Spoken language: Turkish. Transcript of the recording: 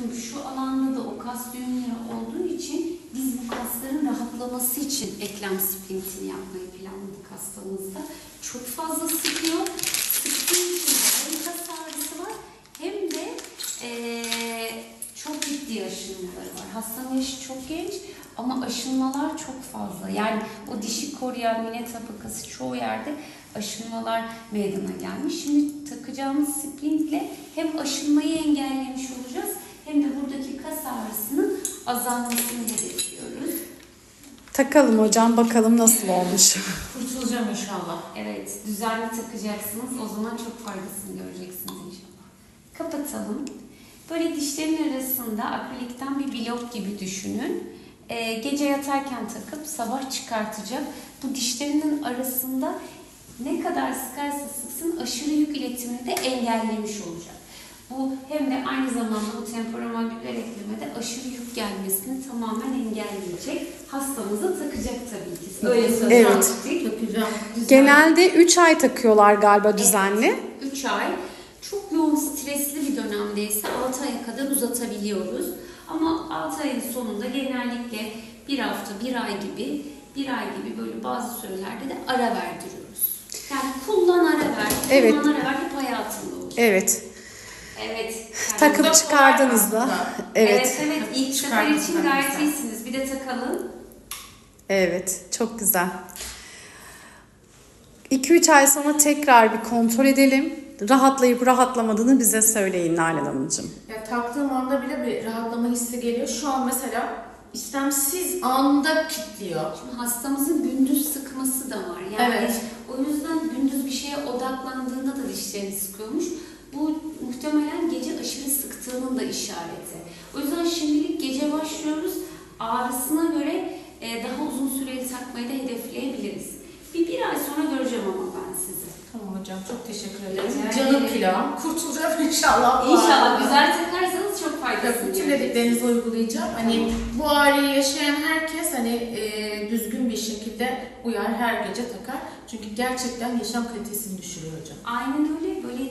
Şimdi şu alanda da o kas düğümleri olduğu için biz bu kasların rahatlaması için eklem splintini yapmayı planladık hastamızda. Çok fazla sıkıyor. Sıktığı için hem kas ağrısı var hem de eee, çok ciddi aşınmaları var. Hastanın yaşı çok genç ama aşınmalar çok fazla. Yani o dişi koruyan mine tabakası çoğu yerde aşınmalar meydana gelmiş. Şimdi takacağımız splintle hem aşınmayı engellemiş olacağız kas ağrısının azalmasını hedefliyoruz. Takalım hocam bakalım nasıl olmuş. Kurtulacağım inşallah. Evet, düzenli takacaksınız. O zaman çok faydasını göreceksiniz inşallah. Kapatalım. Böyle dişlerin arasında akrilikten bir blok gibi düşünün. Ee, gece yatarken takıp sabah çıkartacak. Bu dişlerinin arasında ne kadar sıkarsa sıksın aşırı yük iletimini de engellemiş olacak. Bu hem de aynı zamanda bu temporomandibüler eklemede aşırı yük gelmesini tamamen engelleyecek. Hastamıza takacak tabii ki. Öyle söz Evet. Genelde 3 ay takıyorlar galiba düzenli. 3 ay. Çok yoğun stresli bir dönemdeyse 6 aya kadar uzatabiliyoruz. Ama 6 ayın sonunda genellikle bir hafta, bir ay gibi, bir ay gibi böyle bazı sürelerde de ara verdiriyoruz. Yani kullan ara ver, Evet. kullan ara ver hep hayatında olur. Evet. Evet. yani- Takıp kolay aslında. Evet. Evet evet ilk sefer için ben gayet mesela. iyisiniz. Bir de takalım. Evet. Çok güzel. 2-3 ay sonra tekrar bir kontrol edelim. Rahatlayıp rahatlamadığını bize söyleyin Nalan Hanımcığım. Ya taktığım anda bile bir rahatlama hissi geliyor. Şu an mesela istemsiz anda kilitliyor. Şimdi hastamızın gündüz sıkması da var. Yani Evet. o yüzden gündüz bir şeye odaklandığında da dişlerini sıkıyormuş. Bu muhtemelen gece aşırı sıktığının da işareti. O yüzden şimdilik gece başlıyoruz. Ağrısına göre e, daha uzun süreli takmayı da hedefleyebiliriz. Bir, bir ay sonra göreceğim ama ben sizi. Tamam hocam çok teşekkür ederim. Rica Canım pilav. Kurtulacağım inşallah. İnşallah güzel takarsanız çok Bütün göreceksiniz. dediklerinizi uygulayacağım. Hani bu ağrıyı yaşayan herkes hani e, düzgün bir şekilde uyar her gece takar. Çünkü gerçekten yaşam kalitesini düşürüyor hocam. Aynen öyle. Böyle